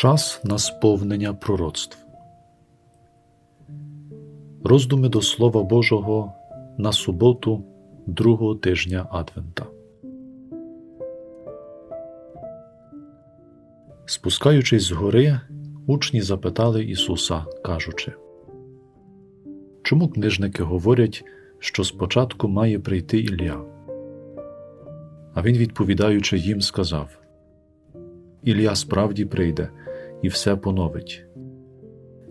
Час на сповнення пророцтв. Роздуми до Слова Божого на суботу другого тижня Адвента. Спускаючись з гори, учні запитали Ісуса, кажучи Чому книжники говорять, що спочатку має прийти Ілля? А він, відповідаючи їм, сказав Ілля справді прийде і все поновить.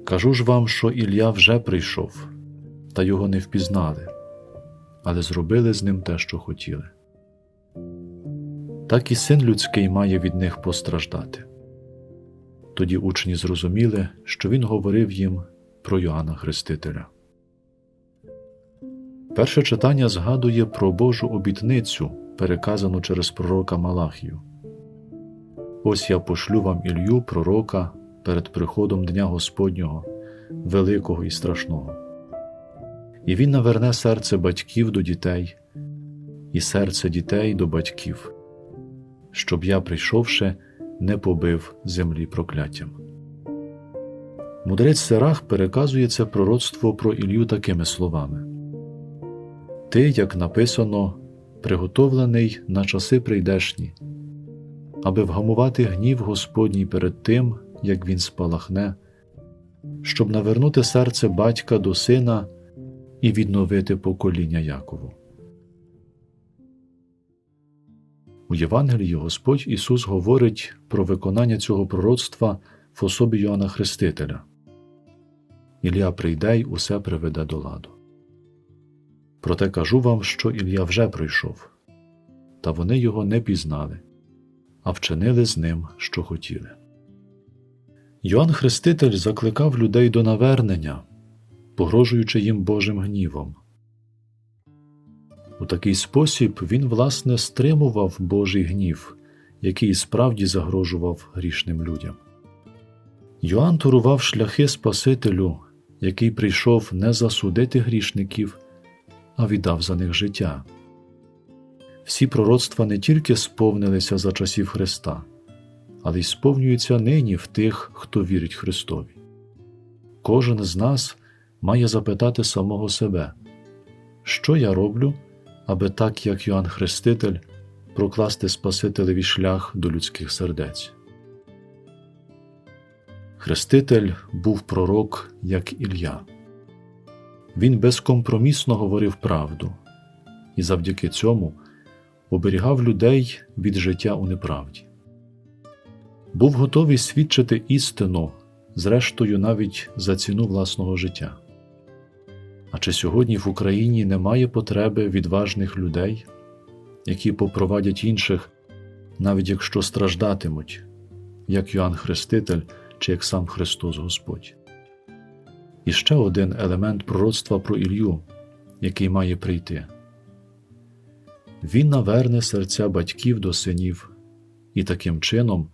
Кажу ж вам, що Ілля вже прийшов, та його не впізнали, але зробили з ним те, що хотіли. Так і син людський має від них постраждати. Тоді учні зрозуміли, що він говорив їм про Йоанна Хрестителя. Перше читання згадує про Божу обітницю, переказану через пророка Малахію. Ось я пошлю вам Ілью, пророка, перед приходом Дня Господнього, великого і страшного. І він наверне серце батьків до дітей, і серце дітей до батьків, щоб я, прийшовши, не побив землі прокляттям. Мудрець Серах переказує це пророцтво про Ілью такими словами Ти, як написано, приготовлений на часи прийдешні аби вгамувати гнів Господній перед тим, як він спалахне, щоб навернути серце батька до сина і відновити покоління Якову. У Євангелії Господь Ісус говорить про виконання цього пророцтва в особі Йоанна Хрестителя. Ілля прийде й усе приведе до ладу. Проте кажу вам, що Ілля вже прийшов, та вони його не пізнали а вчинили з ним, що хотіли. Йоанн Хреститель закликав людей до навернення, погрожуючи їм Божим гнівом. У такий спосіб він, власне, стримував Божий гнів, який справді загрожував грішним людям. Йоанн турував шляхи Спасителю, який прийшов не засудити грішників, а віддав за них життя. Всі пророцтва не тільки сповнилися за часів Христа, але й сповнюються нині в тих, хто вірить Христові. Кожен з нас має запитати самого себе, що я роблю, аби так, як Йоанн Хреститель, прокласти Спасителеві шлях до людських сердець. Хреститель був пророк, як Ілля. Він безкомпромісно говорив правду, і завдяки цьому оберігав людей від життя у неправді. Був готовий свідчити істину, зрештою, навіть за ціну власного життя. А чи сьогодні в Україні немає потреби відважних людей, які попровадять інших, навіть якщо страждатимуть, як Йоанн Хреститель чи як сам Христос Господь? І ще один елемент пророцтва про Ілью, який має прийти. Він наверне серця батьків до синів і таким чином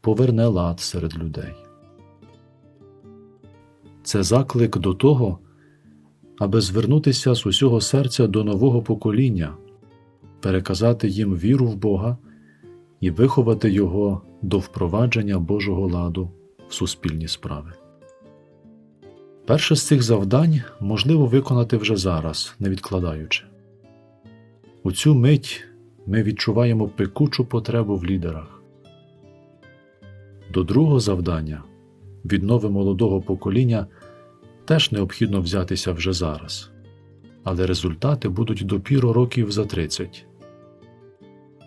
поверне лад серед людей. Це заклик до того, аби звернутися з усього серця до нового покоління, переказати їм віру в Бога і виховати його до впровадження Божого ладу в суспільні справи. Перше з цих завдань можливо виконати вже зараз, не відкладаючи. У цю мить ми відчуваємо пекучу потребу в лідерах. До другого завдання віднови молодого покоління теж необхідно взятися вже зараз, але результати будуть допіру років за 30.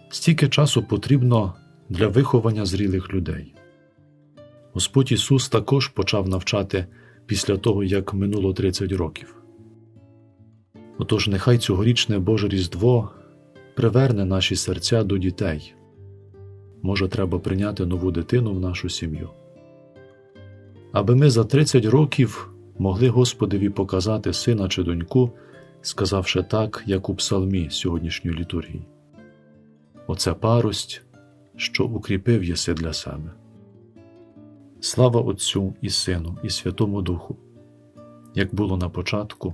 Стільки часу потрібно для виховання зрілих людей. Господь Ісус також почав навчати після того, як минуло 30 років. Отож, нехай цьогорічне Боже Різдво приверне наші серця до дітей. Може, треба прийняти нову дитину в нашу сім'ю. Аби ми за 30 років могли Господеві показати сина чи доньку, сказавши так, як у псалмі сьогоднішньої літургії. Оце парость, що укріпив єси для себе. Слава Отцю і Сину, і Святому Духу, як було на початку,